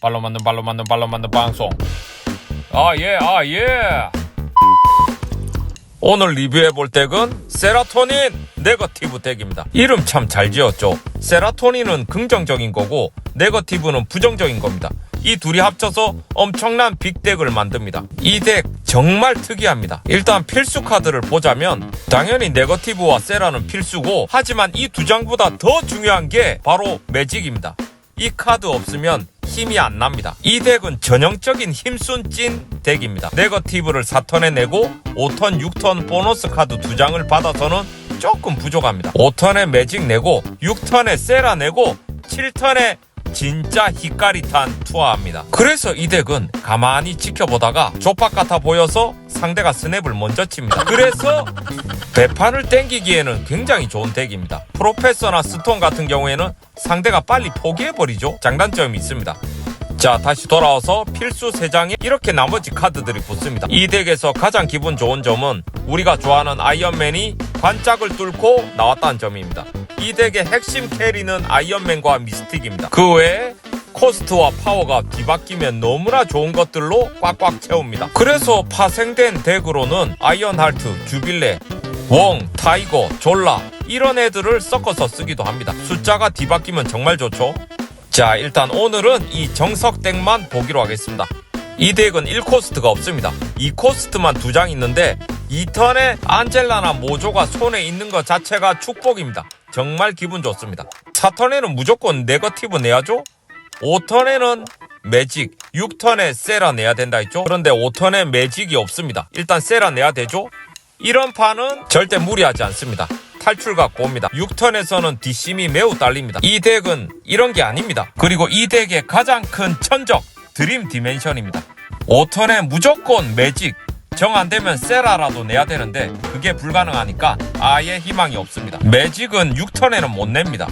발로 만든 발로 만든 발로 만든 방송. 아예 아 예. 오늘 리뷰해 볼 덱은 세라토닌 네거티브 덱입니다. 이름 참 잘 지었죠? 세라토닌은 긍정적인 거고 네거티브는 부정적인 겁니다. 이 둘이 합쳐서 엄청난 빅덱을 만듭니다. 이 덱 정말 특이합니다. 일단 필수 카드를 보자면 당연히 네거티브와 세라는 필수고 하지만 이 두 장보다 더 중요한 게 바로 매직입니다. 이 카드 없으면 힘이 안 납니다. 이 덱은 전형적인 힘순 찐 덱입니다. 네거티브를 4턴에 내고 5턴, 6턴 보너스 카드 두 장을 받아서는 조금 부족합니다. 5턴에 매직 내고 6턴에 세라 내고 7턴에 진짜 히까리탄 투하합니다. 그래서 이 덱은 가만히 지켜보다가 조팍 같아 보여서 상대가 스냅을 먼저 칩니다. 그래서 배판을 땡기기에는 굉장히 좋은 덱입니다. 프로페서나 스톤 같은 경우에는 상대가 빨리 포기해버리죠. 장단점이 있습니다. 자 다시 돌아와서 필수 3장에 이렇게 나머지 카드들이 붙습니다. 이 덱에서 가장 기분 좋은 점은 우리가 좋아하는 아이언맨이 반짝을 뚫고 나왔다는 점입니다. 이 덱의 핵심 캐리는 아이언맨과 미스틱입니다. 그 외에 코스트와 파워가 뒤바뀌면 너무나 좋은 것들로 꽉꽉 채웁니다. 그래서 파생된 덱으로는 아이언하트, 주빌레, 웡, 타이거, 졸라 이런 애들을 섞어서 쓰기도 합니다. 숫자가 뒤바뀌면 정말 좋죠. 자 일단 오늘은 이 정석 덱만 보기로 하겠습니다. 이 덱은 1코스트가 없습니다. 2코스트만 두 장 있는데 2턴에 안젤라나 모조가 손에 있는 것 자체가 축복입니다. 정말 기분 좋습니다. 4턴에는 무조건 네거티브 내야죠? 5턴에는 매직, 6턴에 세라 내야 된다 했죠? 그런데 5턴에 매직이 없습니다. 일단 세라 내야 되죠? 이런 판은 절대 무리하지 않습니다. 탈출 갖고 옵니다. 6턴에서는 뒷심이 매우 딸립니다. 이 덱은 이런 게 아닙니다. 그리고 이 덱의 가장 큰 천적, 드림 디멘션입니다. 5턴에 무조건 매직, 정 안 되면 세라라도 내야 되는데 그게 불가능하니까 아예 희망이 없습니다. 매직은 6턴에는 못 냅니다.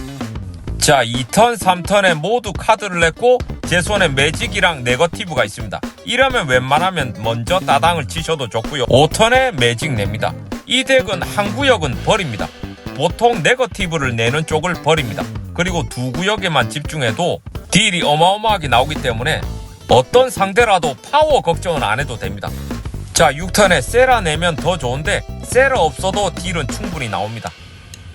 자, 2턴, 3턴에 모두 카드를 냈고 제 손에 매직이랑 네거티브가 있습니다. 이러면 웬만하면 먼저 따당을 치셔도 좋고요. 5턴에 매직 냅니다. 이 덱은 한 구역은 버립니다. 보통 네거티브를 내는 쪽을 버립니다. 그리고 두 구역에만 집중해도 딜이 어마어마하게 나오기 때문에 어떤 상대라도 파워 걱정은 안 해도 됩니다. 자, 6턴에 세라 내면 더 좋은데 세라 없어도 딜은 충분히 나옵니다.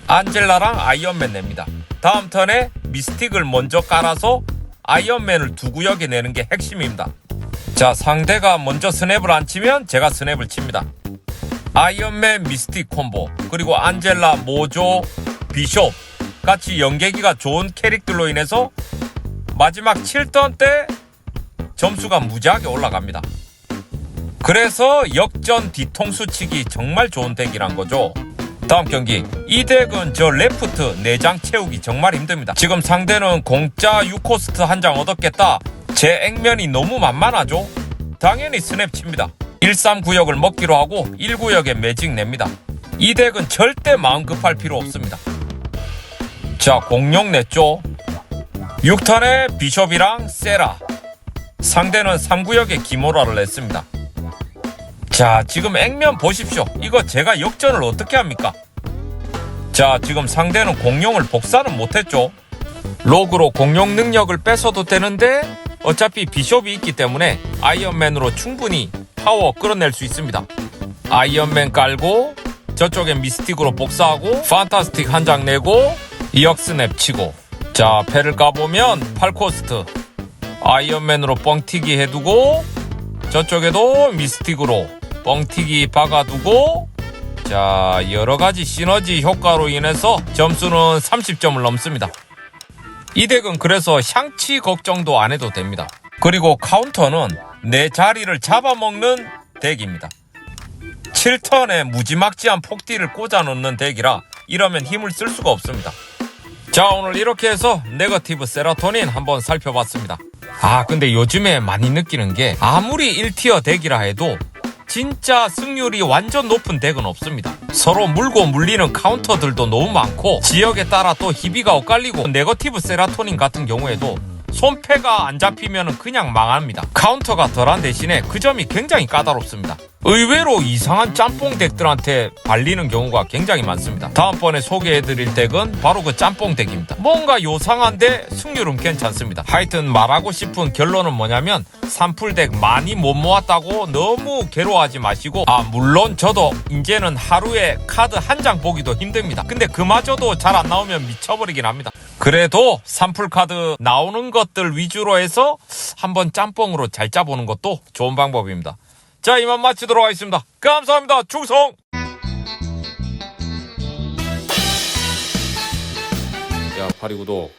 안젤라랑 아이언맨 냅니다. 다음 턴에 미스틱을 먼저 깔아서 아이언맨을 두 구역에 내는 게 핵심입니다. 자, 상대가 먼저 스냅을 안 치면 제가 스냅을 칩니다. 아이언맨 미스틱 콤보, 그리고 안젤라, 모조, 비숍 같이 연계기가 좋은 캐릭들로 인해서 마지막 7턴 때 점수가 무지하게 올라갑니다. 그래서 역전 뒤통수 치기 정말 좋은 덱이란 거죠. 다음 경기 이 덱은 저 레프트 4장 채우기 정말 힘듭니다. 지금 상대는 공짜 6코스트 한 장 얻었겠다. 제 액면이 너무 만만하죠? 당연히 스냅 칩니다. 13구역을 먹기로 하고 1구역에 매직 냅니다. 이 덱은 절대 마음 급할 필요 없습니다. 자 공룡 냈죠. 6턴에 비숍이랑 세라 상대는 3구역에 기모라를 냈습니다. 자, 지금 액면 보십시오. 이거 제가 역전을 어떻게 합니까? 자, 지금 상대는 공룡을 복사는 못했죠. 로그로 공룡 능력을 뺏어도 되는데 어차피 비숍이 있기 때문에 아이언맨으로 충분히 파워 끌어낼 수 있습니다. 아이언맨 깔고 저쪽에 미스틱으로 복사하고 판타스틱 한 장 내고 이역스냅 치고 자, 패를 까보면 8코스트 아이언맨으로 뻥튀기 해두고 저쪽에도 미스틱으로 뻥튀기 박아두고 자 여러가지 시너지 효과로 인해서 점수는 30점을 넘습니다. 이 덱은 그래서 향치 걱정도 안 해도 됩니다. 그리고 카운터는 내 자리를 잡아먹는 덱입니다. 7턴에 무지막지한 폭딜을 꽂아 놓는 덱이라 이러면 힘을 쓸 수가 없습니다. 자 오늘 이렇게 해서 네거티브 세라토닌 한번 살펴봤습니다. 아 근데 요즘에 많이 느끼는 게 아무리 1티어 덱이라 해도 진짜 승률이 완전 높은 덱은 없습니다. 서로 물고 물리는 카운터들도 너무 많고 지역에 따라 또 희비가 엇갈리고 네거티브 세라토닌 같은 경우에도 손패가 안 잡히면 그냥 망합니다. 카운터가 덜한 대신에 그 점이 굉장히 까다롭습니다. 의외로 이상한 짬뽕 덱들한테 발리는 경우가 굉장히 많습니다. 다음번에 소개해드릴 덱은 바로 그 짬뽕 덱입니다. 뭔가 요상한데 승률은 괜찮습니다. 하여튼 말하고 싶은 결론은 뭐냐면 산풀 덱 많이 못 모았다고 너무 괴로워하지 마시고 아 물론 저도 이제는 하루에 카드 한 장 보기도 힘듭니다. 근데 그마저도 잘 안 나오면 미쳐버리긴 합니다. 그래도 산풀 카드 나오는 것들 위주로 해서 한번 짬뽕으로 잘 짜보는 것도 좋은 방법입니다. 자, 이만 마치도록 하겠습니다. 감사합니다. 충성! 야, 파리 구독.